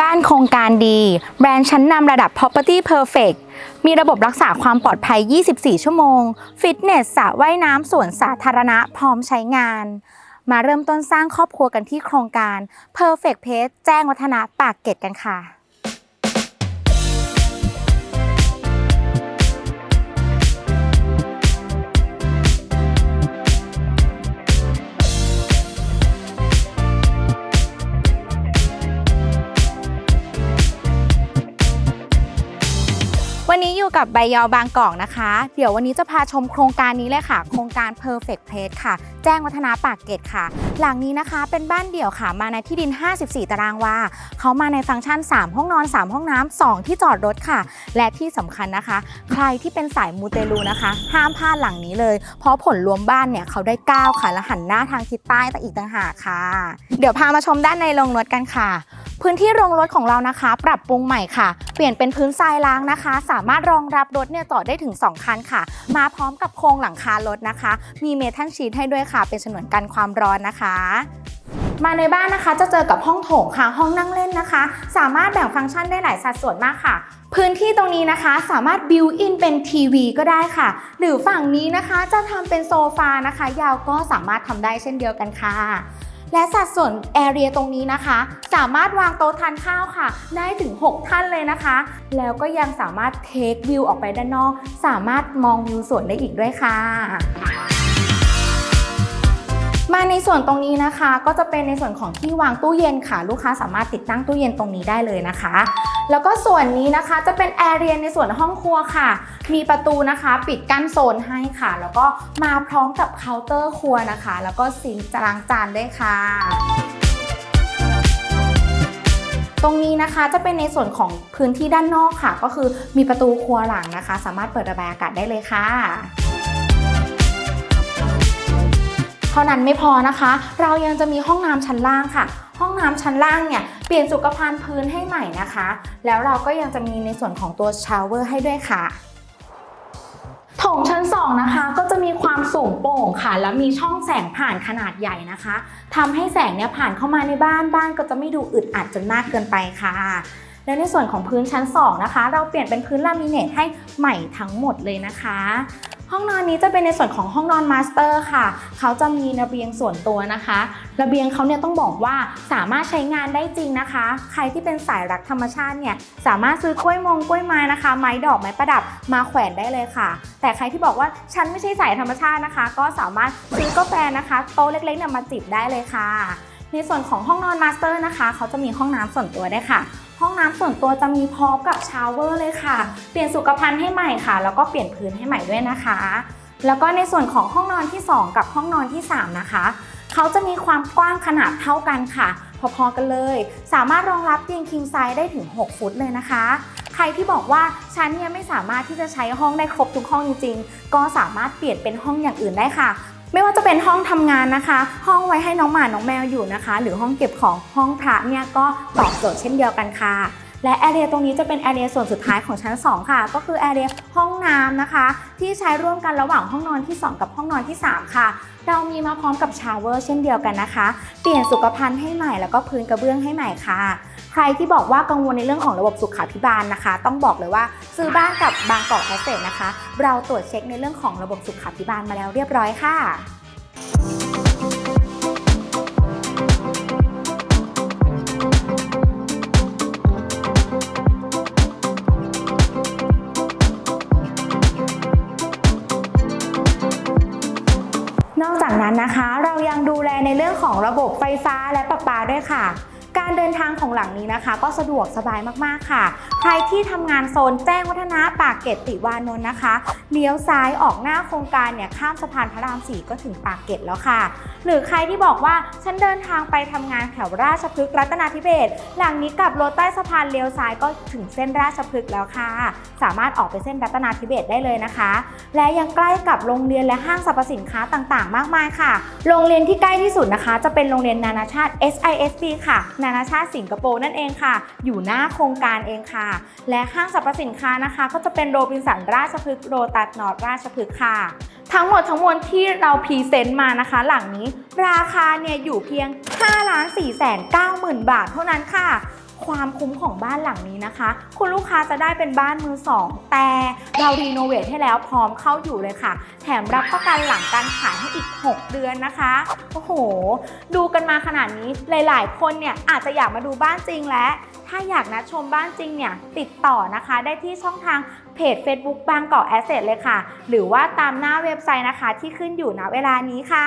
บ้านโครงการดี แบรนด์ชั้นนำระดับ Property Perfect มีระบบรักษาความปลอดภัย 24 ชั่วโมง ฟิตเนสสระว่ายน้ำสวนสาธารณะพร้อมใช้งาน มาเริ่มต้นสร้างครอบครัวกันที่โครงการ Perfect Place แจ้งวัฒนะปากเกร็ดกันค่ะ วันนี้อยู่กับใบยอบางกอกนะคะ เดี๋ยววันนี้จะพาชมโครงการนี้เลยค่ะ โครงการ Perfect Place ค่ะ แจ้งวัฒนาปากเกร็ดค่ะ หลังนี้นะคะเป็นบ้านเดี่ยวค่ะ มาในที่ดิน 54 ตารางวาเขามาในฟังก์ชัน 3 ห้องนอน 3 ห้องน้ำ2ที่จอดรถค่ะ และที่สำคัญนะคะ ใครที่เป็นสายมูเตลูนะคะ ห้ามพลาดหลังนี้เลย เพราะผลรวมบ้านเนี่ยเขาได้ 9 ค่ะ และหันหน้าทางทิศใต้แต่อีกต่างหากค่ะ เดี๋ยวพามาชมด้านในโรงรถกันค่ะ พื้นที่โรงรถของเรานะคะ ปรับปรุงใหม่ค่ะ เปลี่ยนเป็นพื้นทรายล้างนะคะ สามารถรองรับรถเนี่ยจอดได้ถึง 2 คันค่ะ มาพร้อมกับโครงหลังคารถนะคะ มีเมทัลชีทให้ด้วยค่ะ เป็นฉนวนกันความร้อนนะคะมาในบ้านนะคะจะเจอกับห้องโถงค่ะ ห้องนั่งเล่นนะคะ สามารถแบ่งฟังก์ชันได้หลายสัดส่วนมากค่ะ พื้นที่ตรงนี้นะคะสามารถบิวอินเป็นทีวีก็ได้ค่ะ หรือฝั่งนี้นะคะจะทำเป็นโซฟานะคะ ยาวก็สามารถทำได้เช่นเดียวกันค่ะ และสัดส่วนแอเรียตรงนี้นะคะ สามารถวางโต๊ะทานข้าวค่ะ ได้ถึง 6 ท่านเลยนะคะ แล้วก็ยังสามารถเทควิวออกไปด้านนอก สามารถมองวิวสวนได้อีกด้วยค่ะ มาในส่วนตรงนี้นะคะ ก็จะเป็นในส่วนของที่วางตู้เย็นค่ะ ลูกค้าสามารถติดตั้งตู้เย็นตรงนี้ได้เลยนะคะ แล้วก็ส่วนนี้นะคะจะเป็นแอร์เรียในส่วนห้องครัวค่ะ มีประตูนะคะ ปิดกั้นโซนให้ค่ะ แล้วก็มาพร้อมกับเคาน์เตอร์ครัวนะคะ แล้วก็ซิงค์ล้างจานด้วยค่ะตรงนี้นะคะจะเป็นในส่วนของพื้นที่ด้านนอกค่ะ ก็คือมีประตูครัวหลังนะคะ สามารถเปิดระบายอากาศได้เลยค่ะ ท่านั้นไม่พอนะคะ เรายังจะมีห้องน้ำชั้นล่างค่ะ ห้องน้ำชั้นล่างเนี่ยเปลี่ยนสุขภัณฑ์พื้นให้ใหม่นะคะ แล้วเราก็ยังจะมีในส่วนของตัวชาวเวอร์ให้ด้วยค่ะโถงชั้น2นะคะก็จะมีความสูงโปร่งค่ะ แล้วมีช่องแสงผ่านขนาดใหญ่นะคะทำให้แสงเนี่ยผ่านเข้ามาในบ้านบ้านก็จะไม่ดูอึดอัดจนมากเกินไปค่ะและในส่วนของพื้นชั้น2นะคะ เราเปลี่ยนเป็นพื้นลามิเนตให้ใหม่ทั้งหมดเลยนะคะ ห้องนอนนี้จะเป็นในส่วนของห้องนอนมาสเตอร์ค่ะ เขาจะมีระเบียงส่วนตัวนะคะ ระเบียงเขาเนี่ยต้องบอกว่าสามารถใช้งานได้จริงนะคะ ใครที่เป็นสายรักธรรมชาติเนี่ยสามารถซื้อกล้วยมงกล้วยไม้นะคะ ไม้ดอกไม้ประดับมาแขวนได้เลยค่ะ แต่ใครที่บอกว่าฉันไม่ใช่สายธรรมชาตินะคะ ก็สามารถซื้อกาแฟนะคะ โต๊ะเล็กๆเนี่ยมาจิบได้เลยค่ะ ในส่วนของห้องนอนมาสเตอร์นะคะ เขาจะมีห้องน้ำส่วนตัวได้วยค่ะ ห้องน้ำส่วนตัวจะมีพร้อมกับชาวเวอร์เลยค่ะ เปลี่ยนสุขภัณฑ์ให้ใหม่ค่ะ แล้วก็เปลี่ยนพื้นให้ใหม่ด้วยนะคะ แล้วก็ในส่วนของห้องนอนที่ 2 กับห้องนอนที่ 3 นะคะ เขาจะมีความกว้างขนาดเท่ากันค่ะ พอๆกันเลย สามารถรองรับเตียง king size ได้ถึง 6 ฟุตเลยนะคะ ใครที่บอกว่าฉันเนี่ยไม่สามารถที่จะใช้ห้องได้ครบทุกห้องจริงๆ ก็สามารถเปลี่ยนเป็นห้องอย่างอื่นได้ค่ะ ไม่ว่าจะเป็นห้องทำงานนะคะ ห้องไว้ให้น้องหมา น้องแมวอยู่นะคะ หรือห้องเก็บของห้องพระเนี่ยก็ตอบโจทย์เช่นเดียวกันค่ะ และแอเรียตรงนี้จะเป็นแอเรียส่วนสุดท้ายของชั้น 2 ค่ะ ก็คือแอเรียห้องน้ำนะคะ ที่ใช้ร่วมกันระหว่างห้องนอนที่ 2 กับห้องนอนที่ 3 ค่ะ เรามีมาพร้อมกับชาวเวอร์เช่นเดียวกันนะคะ เปลี่ยนสุขภัณฑ์ให้ใหม่แล้วก็พื้นกระเบื้องให้ใหม่ค่ะ รที่บอกว่ากังวลในเรื่องของระบบสุขาภิบาลนะคะ ต้องบอกเลยว่าซื้อบ้านกับบางกอกแอสเซทนะคะ เราตรวจเช็คในเรื่องของระบบสุขาภิบาลมาแล้วเรียบร้อยค่ะนอกจากนั้นนะคะ เรายังดูแลในเรื่องของระบบไฟฟ้าและประปาด้วยค่ะ การเดินทางของหลังนี้นะคะ ก็สะดวกสบายมากๆค่ะ ใครที่ทำงานโซนแจ้งวัฒนะปากเกร็ดติวานนท์นะคะ เลี้ยวซ้ายออกหน้าโครงการเนี่ยข้ามสะพานพระรามสี่ก็ถึงปากเกร็ดแล้วค่ะ หรือใครที่บอกว่าฉันเดินทางไปทำงานแถวราชพฤกษ์รัตนาธิเบศหลังนี้กลับรถใต้สะพานเลี้ยวซ้ายก็ถึงเส้นราชพฤกษ์แล้วค่ะ สามารถออกไปเส้นรัตนาธิเบศได้เลยนะคะ และยังใกล้กับโรงเรียนและห้างสรรพสินค้าต่างๆ มากมายค่ะ โรงเรียนที่ใกล้ที่สุดนะคะ จะเป็นโรงเรียนนานาชาติ SISB ค่ะนานาชาติสิงคโปร์นั่นเองค่ะ อยู่หน้าโครงการเองค่ะ และห้างสรรพสินค้านะคะ ก็จะเป็นโรบินสันราชพฤกษ์โรตัสนอร์ราชพฤกษ์ค่ะทั้งหมดทั้งมวลที่เราพรีเซนต์มานะคะ หลังนี้ ราคาเนี่ยอยู่เพียง 5 4 9 0 0 0 0 บาทเท่านั้นค่ะ ความคุ้มของบ้านหลังนี้นะคะ คุณลูกค้าจะได้เป็นบ้านมือสองแต่เรารีโนเวทให้แล้วพร้อมเข้าอยู่เลยค่ะ แถมรับประกันหลังการขายให้อีก 6 เดือนนะคะ โอ้โห ดูกันมาขนาดนี้หลาย ๆ คนเนี่ยอาจจะอยากมาดูบ้านจริงแล้วถ้าอยากนัดชมบ้านจริงเนี่ยติดต่อนะคะ ได้ที่ช่องทางเพจ Facebook บางกอกแอสเซทเลยค่ะ หรือว่าตามหน้าเว็บไซต์นะคะที่ขึ้นอยู่ณเวลานี้ค่ะ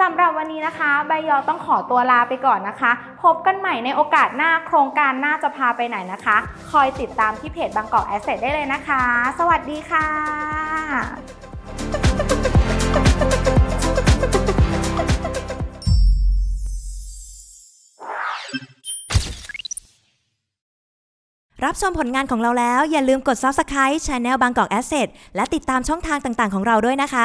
สำหรับวันนี้นะคะ ใบยอต้องขอตัวลาไปก่อนนะคะ พบกันใหม่ในโอกาสหน้าโครงการหน้าจะพาไปไหนนะคะ คอยติดตามที่เพจบางกอกแอสเซทได้เลยนะคะ สวัสดีค่ะรับชมผลงานของเราแล้วอย่าลืมกด Subscribe Channel บางกอก Asset และติดตามช่องทางต่างๆ ของเราด้วยนะคะ